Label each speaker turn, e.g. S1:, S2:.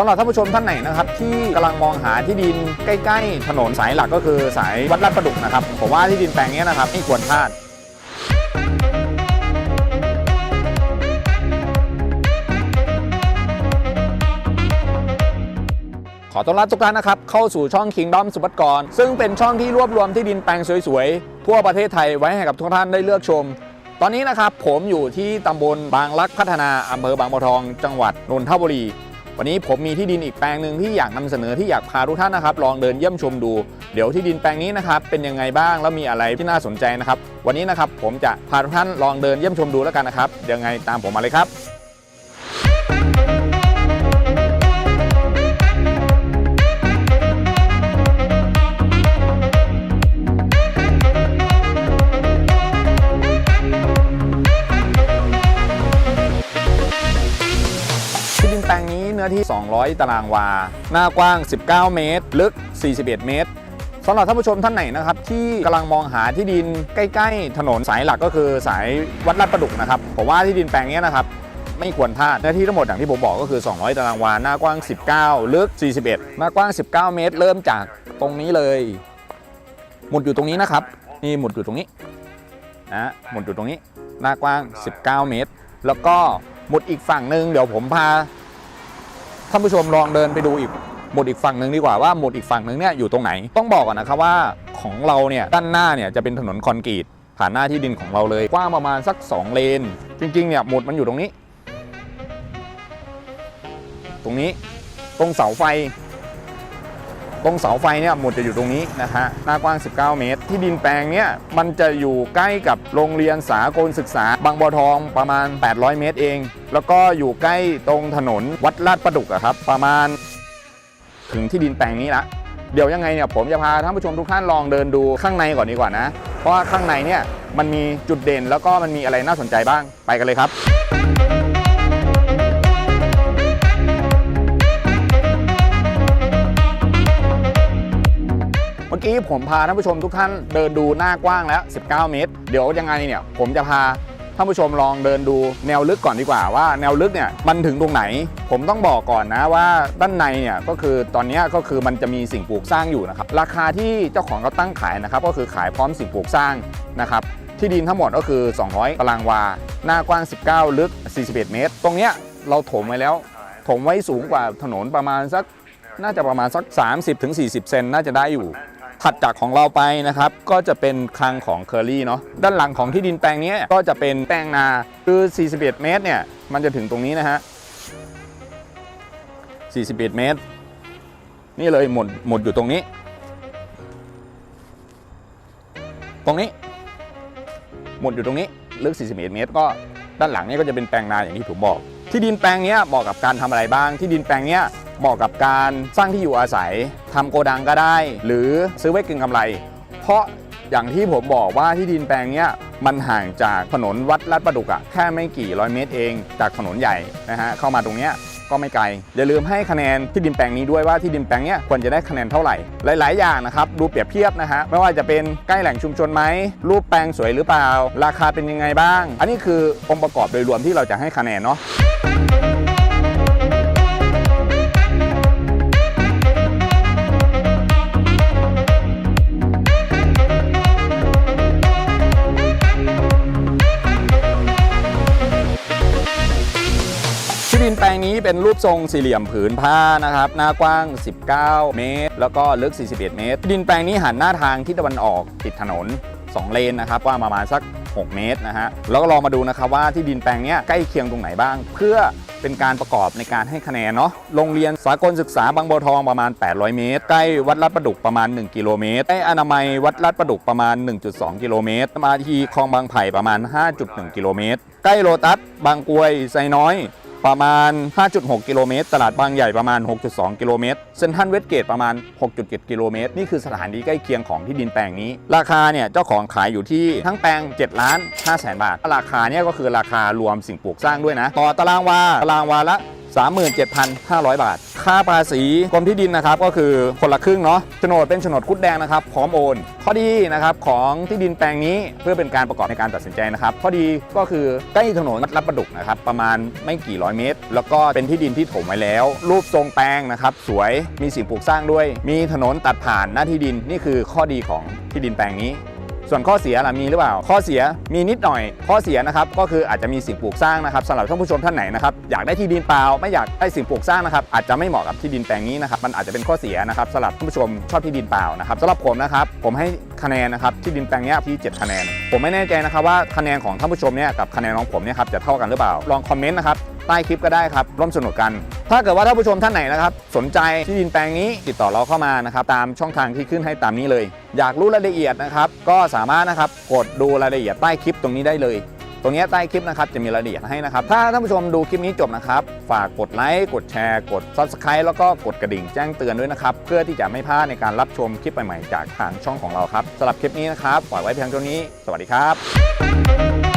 S1: สำหรับท่านผู้ชมท่านไหนนะครับที่กำลังมองหาที่ดินใกล้ๆ ถนนสายหลักก็คือสายวัดลาดประดุกนะครับผมว่าที่ดินแปลงนี้นะครับไม่ควรพลาดขอต้อนรับทุกท่านนะครับ เข้าสู่ช่อง Kingdom สุบัติกร ซึ่งเป็นช่องที่รวบรวมที่ดินแปลงสวยๆ ทั่วประเทศไทยไว้ให้กับทุกท่านได้เลือกชม ตอนนี้นะครับผมอยู่ที่ตำบลบางรักพัฒนาอำเภอบางบัวทอง จังหวัดนนทบุรี วันนี้ผมมีที่ดินอีกแปลงหนึ่งที่อยากนำเสนอที่อยากพาทุกท่านนะครับลองเดินเยี่ยมชมดู เดี๋ยวที่ดินแปลงนี้นะครับเป็นยังไงบ้างแล้วมีอะไรที่น่าสนใจนะครับ วันนี้นะครับผมจะพาทุกท่านลองเดินเยี่ยมชมดูแล้วกันนะครับยังไงตามผมมาเลยครับ งนี้เนื้อที่ 200 ตารางวา หน้ากว้าง 19 เมตร ลึก 41 เมตรสำหรับท่านผู้ชมท่านไหนนะครับ ที่กำลังมองหาที่ดินใกล้ๆ ถนนสายหลักก็คือสายวัดลาดประดุกนะครับผมว่าที่ดินแปลงนี้นะครับไม่ควรพลาดเนื้อที่ทั้งหมดอย่างที่ผมบอกก็คือ 200 ตารางวา หน้ากว้าง 19 ลึก 41 หน้ากว้าง 19 เมตร เริ่มจากตรงนี้เลย หมุดอยู่ตรงนี้นะครับ นี่หมุดอยู่ตรงนี้นะหมุดอยู่ตรงนี้ หน้ากว้าง 19 เมตร แล้วก็หมุดอีกฝั่งหนึ่งเดี๋ยวผมพา ท่านผู้ชมลองเดินไปดูอีกหมุดอีกฝั่งหนึ่งดีกว่าว่าหมุดอีกฝั่งหนึ่งเนี่ยอยู่ตรงไหนต้องบอกก่อนนะครับว่าของเราเนี่ยด้านหน้าเนี่ยจะเป็นถนนคอนกรีตผ่านหน้าที่ดินของเราเลยกว้างประมาณสัก 2 เลน จริงๆเนี่ยหมุดมันอยู่ตรงนี้ ตรงนี้ตรงเสาไฟ ตรงเสาไฟเนี่ยหมุดจะอยู่ตรงนี้นะฮะหน้ากว้าง 19 เมตร ที่ดินแปลงเนี่ยมันจะอยู่ใกล้กับโรงเรียนสากลศึกษา บางบัวทองประมาณ 800 เมตรเอง แล้วก็อยู่ใกล้ตรงถนนวัดลาดประดุกอะครับประมาณ ถึงที่ดินแปลงนี้ละเดี๋ยวยังไงเนี่ยผมจะพาท่านผู้ชมทุกท่านลองเดินดูข้างในก่อนดีกว่านะ เพราะว่าข้างในเนี่ยมันมีจุดเด่นแล้วก็มันมีอะไรน่าสนใจบ้างไปกันเลยครับ มื่อกี้ผมพาท่านผู้ชมทุกท่านเดินดูหน้ากว้างแล้ว 19 เมตร เดี๋ยวยังไงเนี่ยผมจะพาท่านผู้ชมลองเดินดูแนวลึกก่อนดีกว่าว่าแนวลึกเนี่ยมันถึงตรงไหน ผมต้องบอกก่อนนะว่าด้านในเนี่ยก็คือตอนนี้ก็คือมันจะมีสิ่งปลูกสร้างอยู่นะครับราคาที่เจ้าของเขาตั้งขายนะครับก็คือขายพร้อมสิ่งปลูกสร้างนะครับที่ดินทั้งหมดก็คือ 200 ตารางวา หน้ากว้าง 19 ลึก 41 เมตร ตรงเนี้ยเราถมไว้แล้ว ถมไว้สูงกว่าถนนประมาณสักน่าจะประมาณสัก 30-40 เซนน่าจะได้อยู่ ถัดจากของเราไปนะครับก็จะเป็นคลังของเคอรี่เนาะด้านหลังของที่ดินแปลงนี้ก็จะเป็นแปลงนาคือ 41 เมตรเนี่ยมันจะถึงตรงนี้นะฮะ 41 เมตร นี่เลยหมดหมดอยู่ตรงนี้ ตรงนี้ หมดอยู่ตรงนี้ลึก 41 เมตร ก็ด้านหลังนี่ก็จะเป็นแปลงนาอย่างที่ผมบอก ที่ดินแปลงนี้เหมาะกับการทำอะไรบ้าง ที่ดินแปลงนี้ เหมาะกับการสร้างที่อยู่อาศัยทำโกดังก็ได้ หรือซื้อไว้เกึงกำไร เพราะอย่างที่ผมบอกว่าที่ดินแปลงนี้มันห่างจากถนนวัดลาดประดุกอะแค่ไม่กี่ร้อยเมตรเอง จากถนนใหญ่นะฮะเข้ามาตรงนี้ก็ไม่ไกล อย่าลืมให้คะแนนที่ดินแปลงนี้ด้วยว่าที่ดินแปลงนี้ควรจะได้คะแนนเท่าไหร่ หลาย ๆ อย่างนะครับ ดูเปรียบเทียบนะฮะ ไม่ว่าจะเป็นใกล้แหล่งชุมชนไหม รูปแปลงสวยหรือเปล่า ราคาเป็นยังไงบ้าง อันนี้คือองค์ประกอบโดยรวมที่เราจะให้คะแนนเนาะ ที่ดินแปลงนี้เป็นรูปทรงสี่เหลี่ยมผืนผ้านะครับ หน้ากว้าง 19 เมตร แล้วก็ลึก 41 เมตร ดินแปลงนี้หันหน้าทางทิศตะวันออกติดถนน 2 เลนนะครับกว้างประมาณสัก 6 เมตรนะฮะ แล้วก็ลองมาดูนะครับว่าที่ดินแปลงนี้ใกล้เคียงตรงไหนบ้าง เพื่อเป็นการประกอบในการให้คะแนนเนาะ โรงเรียนสากลศึกษาบางบัวทองประมาณ 800 เมตร ใกล้วัดลาดประดุกประมาณ 1 กิโลเมตร ใกล้อนามัยวัดลาดประดุกประมาณ 1.2 กิโลเมตรมาทีคลองบางไผ่ประมาณ 5.1 กิโลเมตร ใกล้โลตัสบางกวยไซน้อย ประมาณ 5.6 กิโลเมตร ตลาดบางใหญ่ประมาณ 6.2 กิโลเมตร เซ็นทรัลเวสเกตประมาณ 6.7 กิโลเมตร นี่คือสถานที่ใกล้เคียงของที่ดินแปลงนี้ ราคาเนี่ยเจ้าของขายอยู่ที่ทั้งแปลง 7 ล้าน5แสนบาท ราคาเนี่ยก็คือราคารวมสิ่งปลูกสร้างด้วยนะ ต่อตารางวา ตารางวาละ 37,500 บาท ค่าภาษีกรมที่ดินนะครับก็คือคนละครึ่งเนาะโฉนดเป็นโฉนดคุดแดงนะครับพร้อมโอน ข้อดีนะครับของที่ดินแปลงนี้เพื่อเป็นการประกอบในการตัดสินใจนะครับข้อดีก็คือใกล้ถนนรับประดุกนะครับประมาณไม่กี่ร้อยเมตร แล้วก็เป็นที่ดินที่ถมไว้แล้ว รูปทรงแปลงนะครับสวยมีสิ่งปลูกสร้างด้วย มีถนนตัดผ่านหน้าที่ดินนี่คือข้อดีของที่ดินแปลงนี้ ส่วนข้อเสียล่ะมีหรือเปล่า ข้อเสียมีนิดหน่อย ข้อเสียนะครับก็คืออาจจะมีสิ่งปลูกสร้างนะครับสำหรับท่านผู้ชมท่านไหนนะครับอยากได้ที่ดินเปล่าไม่อยากได้สิ่งปลูกสร้างนะครับอาจจะไม่เหมาะกับที่ดินแปลงนี้นะครับมันอาจจะเป็นข้อเสียนะครับสำหรับท่านผู้ชมชอบที่ดินเปล่านะครับสำหรับผมนะครับผมให้คะแนนนะครับที่ดินแปลงนี้ที่ 7 คะแนน ผมไม่แน่ใจนะครับว่าคะแนนของท่านผู้ชมเนี่ยกับคะแนนของผมเนี่ยครับจะเท่ากันหรือเปล่าลองคอมเมนต์นะครับใต้คลิปก็ได้ครับร่วมสนุกกัน ถ้าเกิดว่าท่านผู้ชมท่านไหนนะครับ สนใจที่ดินแปลงนี้ติดต่อเราเข้ามานะครับ ตามช่องทางที่ขึ้นให้ตามนี้เลย อยากรู้รายละเอียดนะครับ ก็สามารถนะครับกดดูรายละเอียดใต้คลิปตรงนี้ได้เลย ตรงนี้ใต้คลิปนะครับจะมีรายละเอียดให้นะครับ ถ้าท่านผู้ชมดูคลิปนี้จบนะครับ ฝากกดไลค์กดแชร์กด Subscribe แล้วก็กดกระดิ่งแจ้งเตือนด้วยนะครับเพื่อที่จะไม่พลาดในการรับชมคลิปใหม่ๆจากทางช่องของเราครับสำหรับคลิปนี้นะครับปล่อยไว้เพียงเท่านี้ สวัสดีครับ